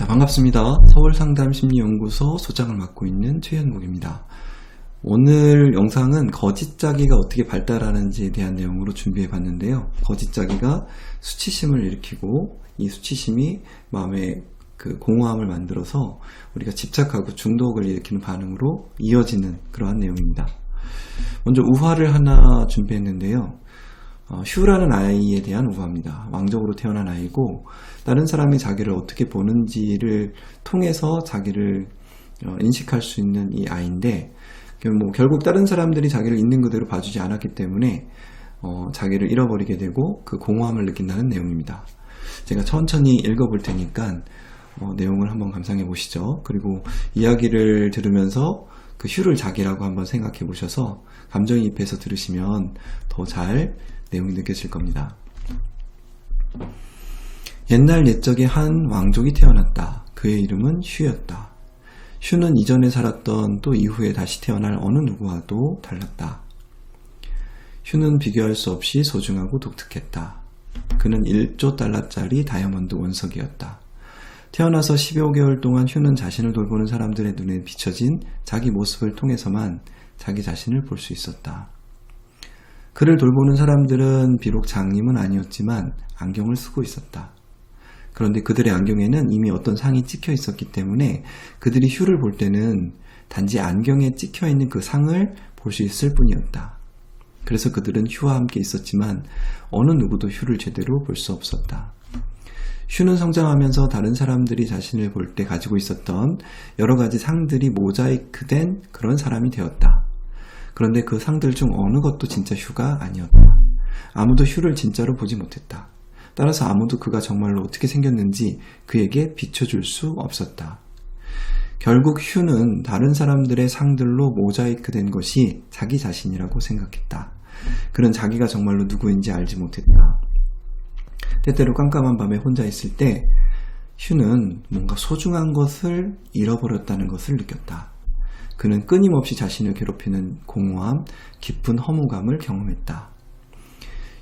자, 반갑습니다. 서울상담심리연구소 소장을 맡고 있는 최현목입니다. 오늘 영상은 거짓짜기가 어떻게 발달하는지에 대한 내용으로 준비해 봤는데요. 거짓짜기가 수치심을 일으키고 이 수치심이 마음에 그 공허함을 만들어서 우리가 집착하고 중독을 일으키는 반응으로 이어지는 그러한 내용입니다. 먼저 우화를 하나 준비했는데요. 어, 휴라는 아이에 대한 우화입니다. 왕족으로 태어난 아이고 다른 사람이 자기를 어떻게 보는지를 통해서 자기를 어, 인식할 수 있는 이 아이인데 뭐 결국 다른 사람들이 자기를 있는 그대로 봐주지 않았기 때문에 어, 자기를 잃어버리게 되고 그 공허함을 느낀다는 내용입니다. 제가 천천히 읽어볼 테니까 어, 내용을 한번 감상해 보시죠. 그리고 이야기를 들으면서 그 휴를 자기라고 한번 생각해 보셔서 감정이입해서 들으시면 더잘 내용이 느껴질 겁니다. 옛날 옛적에 한 왕족이 태어났다. 그의 이름은 휴였다. 휴는 이전에 살았던 또 이후에 다시 태어날 어느 누구와도 달랐다. 휴는 비교할 수 없이 소중하고 독특했다. 그는 1조 달러짜리 다이아몬드 원석이었다. 태어나서 15개월 동안 휴는 자신을 돌보는 사람들의 눈에 비춰진 자기 모습을 통해서만 자기 자신을 볼 수 있었다. 그를 돌보는 사람들은 비록 장님은 아니었지만 안경을 쓰고 있었다. 그런데 그들의 안경에는 이미 어떤 상이 찍혀 있었기 때문에 그들이 휴를 볼 때는 단지 안경에 찍혀 있는 그 상을 볼 수 있을 뿐이었다. 그래서 그들은 휴와 함께 있었지만 어느 누구도 휴를 제대로 볼 수 없었다. 휴는 성장하면서 다른 사람들이 자신을 볼 때 가지고 있었던 여러 가지 상들이 모자이크된 그런 사람이 되었다. 그런데 그 상들 중 어느 것도 진짜 휴가 아니었다. 아무도 휴를 진짜로 보지 못했다. 따라서 아무도 그가 정말로 어떻게 생겼는지 그에게 비춰줄 수 없었다. 결국 휴는 다른 사람들의 상들로 모자이크 된 것이 자기 자신이라고 생각했다. 그는 자기가 정말로 누구인지 알지 못했다. 때때로 깜깜한 밤에 혼자 있을 때 휴는 뭔가 소중한 것을 잃어버렸다는 것을 느꼈다. 그는 끊임없이 자신을 괴롭히는 공허함, 깊은 허무감을 경험했다.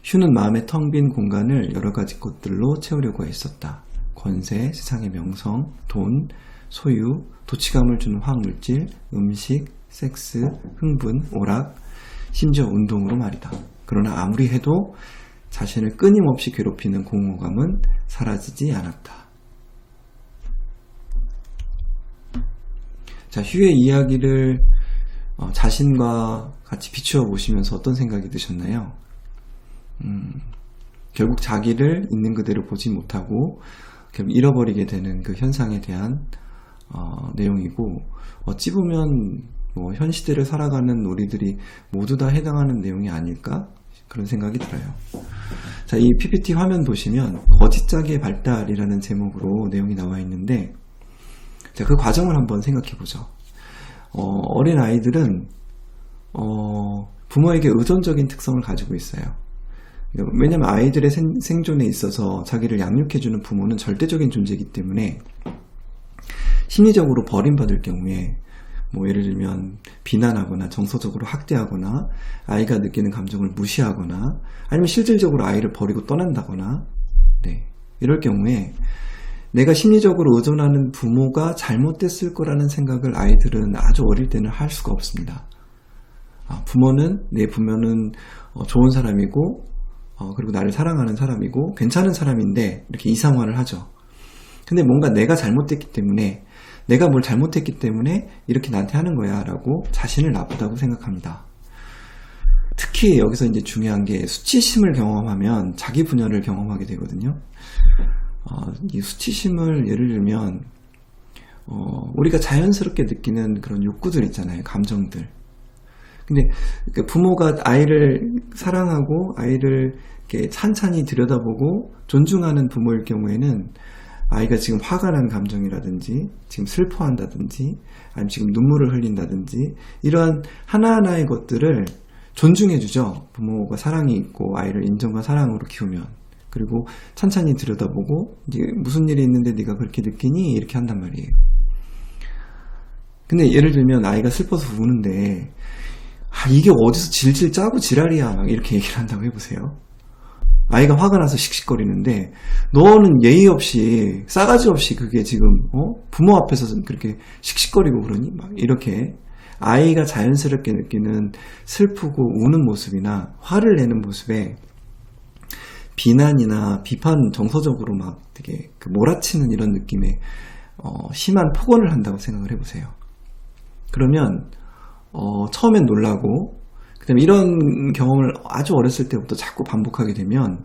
휴는 마음의 텅 빈 공간을 여러 가지 것들로 채우려고 했었다. 권세, 세상의 명성, 돈, 소유, 도치감을 주는 화학물질, 음식, 섹스, 흥분, 오락, 심지어 운동으로 말이다. 그러나 아무리 해도 자신을 끊임없이 괴롭히는 공허감은 사라지지 않았다. 자, 휴의 이야기를 어, 자신과 같이 비추어 보시면서 어떤 생각이 드셨나요? 음, 결국 자기를 있는 그대로 보지 못하고 결국 잃어버리게 되는 그 현상에 대한 어, 내용이고 어찌 보면 뭐 현 시대를 살아가는 우리들이 모두 다 해당하는 내용이 아닐까 그런 생각이 들어요. 자, 이 PPT 화면 보시면 거짓짜기의 발달이라는 제목으로 내용이 나와 있는데 자, 그 과정을 한번 생각해 보죠. 어, 린 아이들은 어, 부모에게 의존적인 특성을 가지고 있어요. 왜냐면 아이들의 생, 생존에 있어서 자기를 양육해주는 부모는 절대적인 존재이기 때문에 심리적으로 버림받을 경우에 뭐 예를 들면 비난하거나 정서적으로 학대하거나 아이가 느끼는 감정을 무시하거나 아니면 실질적으로 아이를 버리고 떠난다거나 네 이럴 경우에 내가 심리적으로 의존하는 부모가 잘못됐을 거라는 생각을 아이들은 아주 어릴 때는 할 수가 없습니다. 아, 부모는 내 부모는 어, 좋은 사람이고 어, 그리고 나를 사랑하는 사람이고 괜찮은 사람인데 이렇게 이상화를 하죠. 근데 뭔가 내가 잘못됐기 때문에 내가 뭘 잘못했기 때문에 이렇게 나한테 하는 거야 라고 자신을 나쁘다고 생각합니다. 특히 여기서 이제 중요한 게 수치심을 경험하면 자기 분열을 경험하게 되거든요. 어, 이 수치심을 예를 들면 어, 우리가 자연스럽게 느끼는 그런 욕구들 있잖아요. 감정들. 근데 그 부모가 아이를 사랑하고 아이를 이렇게 찬찬히 들여다보고 존중하는 부모일 경우에는 아이가 지금 화가 난 감정이라든지 지금 슬퍼한다든지 아니면 지금 눈물을 흘린다든지 이러한 하나하나의 것들을 존중해 주죠. 부모가 사랑이 있고 아이를 인정과 사랑으로 키우면 그리고 찬찬히 들여다보고 이제 무슨 일이 있는데 네가 그렇게 느끼니 이렇게 한단 말이에요. 근데 예를 들면 아이가 슬퍼서 우는데 아, 이게 어디서 질질 짜고 지랄이야 막 이렇게 얘기를 한다고 해보세요. 아이가 화가 나서 씩씩거리는데 너는 예의 없이 싸가지 없이 그게 지금 어? 부모 앞에서 그렇게 씩씩거리고 그러니 막 이렇게 아이가 자연스럽게 느끼는 슬프고 우는 모습이나 화를 내는 모습에 비난이나 비판 정서적으로 막 되게 그 몰아치는 이런 느낌의 어, 심한 폭언을 한다고 생각을 해보세요. 그러면 어, 처음엔 놀라고 그다음에 이런 경험을 아주 어렸을 때부터 자꾸 반복하게 되면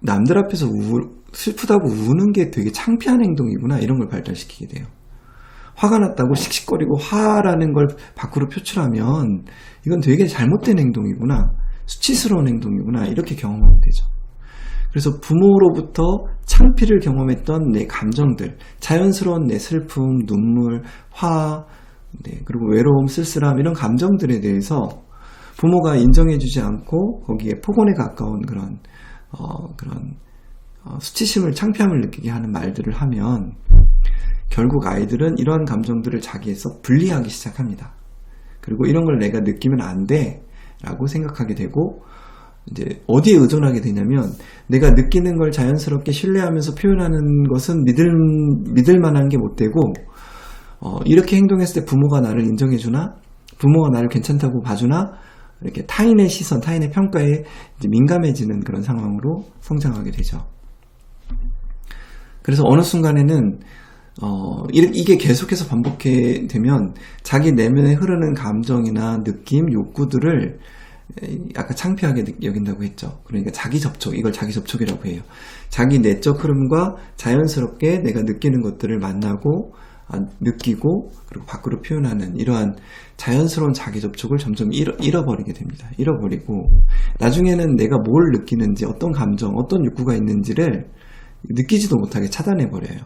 남들 앞에서 우, 슬프다고 우는 게 되게 창피한 행동이구나 이런 걸 발달시키게 돼요. 화가 났다고 씩씩거리고 화라는 걸 밖으로 표출하면 이건 되게 잘못된 행동이구나 수치스러운 행동이구나 이렇게 경험하게 되죠. 그래서 부모로부터 창피를 경험했던 내 감정들, 자연스러운 내 슬픔, 눈물, 화, 네, 그리고 외로움, 쓸쓸함 이런 감정들에 대해서 부모가 인정해주지 않고 거기에 폭언에 가까운 그런 어, 그런 어, 수치심을 창피함을 느끼게 하는 말들을 하면 결국 아이들은 이러한 감정들을 자기에서 분리하기 시작합니다. 그리고 이런 걸 내가 느끼면 안 돼 라고 생각하게 되고 이제 어디에 의존하게 되냐면 내가 느끼는 걸 자연스럽게 신뢰하면서 표현하는 것은 믿을 믿을 만한 게 못 되고 어, 이렇게 행동했을 때 부모가 나를 인정해 주나 부모가 나를 괜찮다고 봐주나 이렇게 타인의 시선, 타인의 평가에 민감해지는 그런 상황으로 성장하게 되죠. 그래서 어느 순간에는 어, 이게 계속해서 반복해 되면 자기 내면에 흐르는 감정이나 느낌, 욕구들을 아까 창피하게 여긴다고 했죠. 그러니까 자기 접촉, 이걸 자기 접촉이라고 해요. 자기 내적 흐름과 자연스럽게 내가 느끼는 것들을 만나고 아, 느끼고 그리고 밖으로 표현하는 이러한 자연스러운 자기 접촉을 점점 잃어, 버리게 됩니다. 잃어버리고 나중에는 내가 뭘 느끼는지 어떤 감정, 어떤 욕구가 있는지를 느끼지도 못하게 차단해 버려요.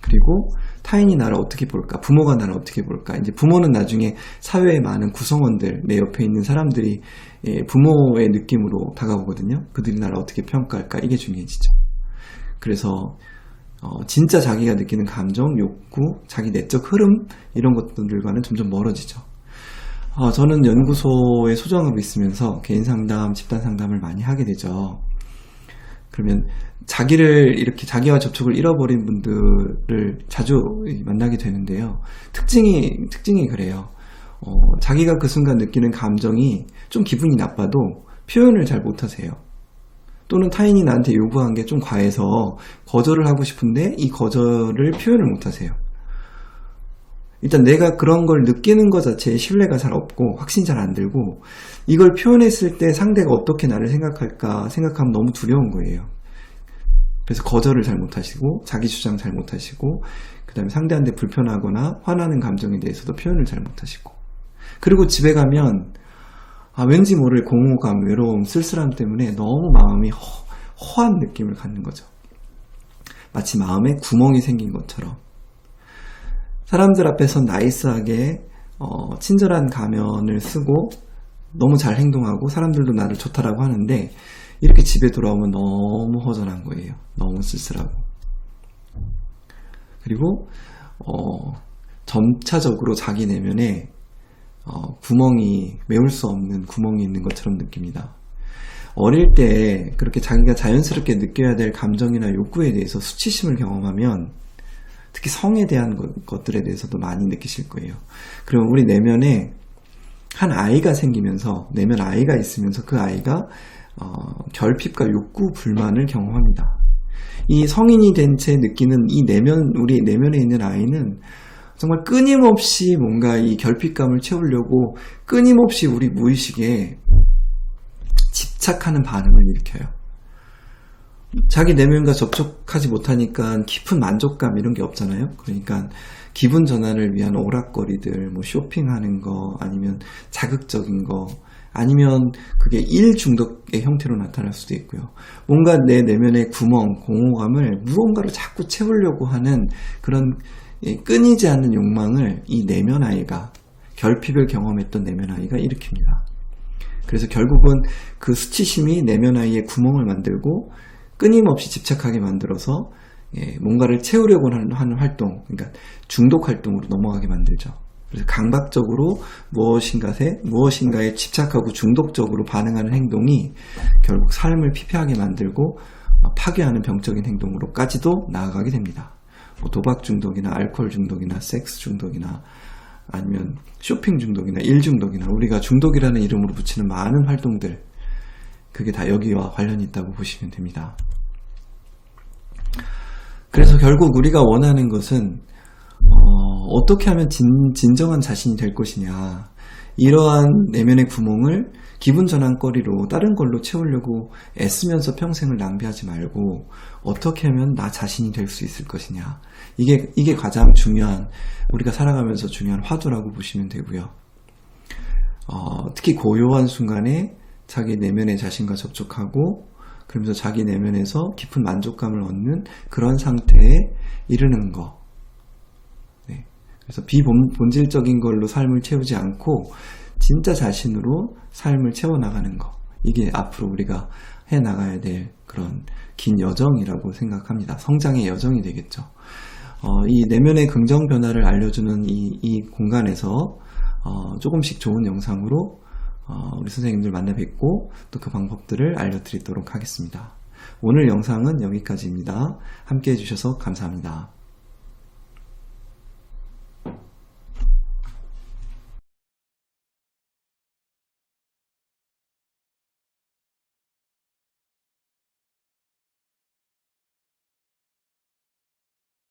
그리고 타인이 나를 어떻게 볼까? 부모가 나를 어떻게 볼까? 이제 부모는 나중에 사회의 많은 구성원들, 내 옆에 있는 사람들이 예, 부모의 느낌으로 다가오거든요. 그들이 나를 어떻게 평가할까? 이게 중요해지죠. 그래서 어, 진짜 자기가 느끼는 감정, 욕구, 자기 내적 흐름 이런 것들과는 점점 멀어지죠. 어, 저는 연구소에 소장하고 있으면서 개인 상담, 집단 상담을 많이 하게 되죠. 그러면 자기를 이렇게 자기와 접촉을 잃어버린 분들을 자주 만나게 되는데요. 특징이 특징이 그래요. 어, 자기가 그 순간 느끼는 감정이 좀 기분이 나빠도 표현을 잘 못하세요. 또는 타인이 나한테 요구한 게 좀 과해서 거절을 하고 싶은데 이 거절을 표현을 못 하세요. 일단 내가 그런 걸 느끼는 것 자체에 신뢰가 잘 없고 확신 잘 안 들고 이걸 표현했을 때 상대가 어떻게 나를 생각할까 생각하면 너무 두려운 거예요. 그래서 거절을 잘 못하시고 자기 주장 잘 못하시고 그 다음에 상대한테 불편하거나 화나는 감정에 대해서도 표현을 잘 못하시고 그리고 집에 가면 아, 왠지 모를 공허감, 외로움, 쓸쓸함 때문에 너무 마음이 허, 허한 느낌을 갖는 거죠. 마치 마음에 구멍이 생긴 것처럼. 사람들 앞에서 나이스하게 어, 친절한 가면을 쓰고 너무 잘 행동하고 사람들도 나를 좋다라고 하는데 이렇게 집에 돌아오면 너무 허전한 거예요. 너무 쓸쓸하고. 그리고 어, 점차적으로 자기 내면에 어, 구멍이 메울 수 없는 구멍이 있는 것처럼 느낍니다. 어릴 때 그렇게 자기가 자연스럽게 느껴야 될 감정이나 욕구에 대해서 수치심을 경험하면 특히 성에 대한 것, 들에 대해서도 많이 느끼실 거예요. 그럼 우리 내면에 한 아이가 생기면서 내면 아이가 있으면서 그 아이가 어, 결핍과 욕구 불만을 경험합니다. 이 성인이 된 채 느끼는 이 내면 우리 내면에 있는 아이는 정말 끊임없이 뭔가 이 결핍감을 채우려고 끊임없이 우리 무의식에 집착하는 반응을 일으켜요. 자기 내면과 접촉하지 못하니까 깊은 만족감 이런 게 없잖아요. 그러니까 기분 전환을 위한 오락거리들, 뭐 쇼핑하는 거, 아니면 자극적인 거, 아니면 그게 일 중독의 형태로 나타날 수도 있고요. 뭔가 내 내면의 구멍, 공허감을 무언가로 자꾸 채우려고 하는 그런 끊이지 않는 욕망을 이 내면 아이가 결핍을 경험했던 내면 아이가 일으킵니다. 그래서 결국은 그 수치심이 내면 아이의 구멍을 만들고 끊임없이 집착하게 만들어서 예, 뭔가를 채우려고 하는, 활동, 그러니까 중독 활동으로 넘어가게 만들죠. 그래서 강박적으로 무엇인가에 무엇인가에 집착하고 중독적으로 반응하는 행동이 결국 삶을 피폐하게 만들고 파괴하는 병적인 행동으로까지도 나아가게 됩니다. 뭐 도박 중독이나 알코올 중독이나 섹스 중독이나 아니면 쇼핑 중독이나 일 중독이나 우리가 중독이라는 이름으로 붙이는 많은 활동들 그게 다 여기와 관련이 있다고 보시면 됩니다. 그래서 결국 우리가 원하는 것은 어, 떻게 하면 진, 진정한 자신이 될 것이냐 이러한 내면의 구멍을 기분 전환거리로 다른 걸로 채우려고 애쓰면서 평생을 낭비하지 말고 어떻게 하면 나 자신이 될 수 있을 것이냐 이게 이게 가장 중요한 우리가 살아가면서 중요한 화두라고 보시면 되고요. 어, 특히 고요한 순간에 자기 내면의 자신과 접촉하고 그러면서 자기 내면에서 깊은 만족감을 얻는 그런 상태에 이르는 거. 네. 그래서 비본질적인 걸로 삶을 채우지 않고 진짜 자신으로 삶을 채워 나가는 거. 이게 앞으로 우리가 해 나가야 될 그런 긴 여정이라고 생각합니다. 성장의 여정이 되겠죠. 어, 이 내면의 긍정 변화를 알려주는 이, 이 공간에서 어, 조금씩 좋은 영상으로 어, 우리 선생님들 만나 뵙고 또 그 방법들을 알려드리도록 하겠습니다. 오늘 영상은 여기까지입니다. 함께 해주셔서 감사합니다.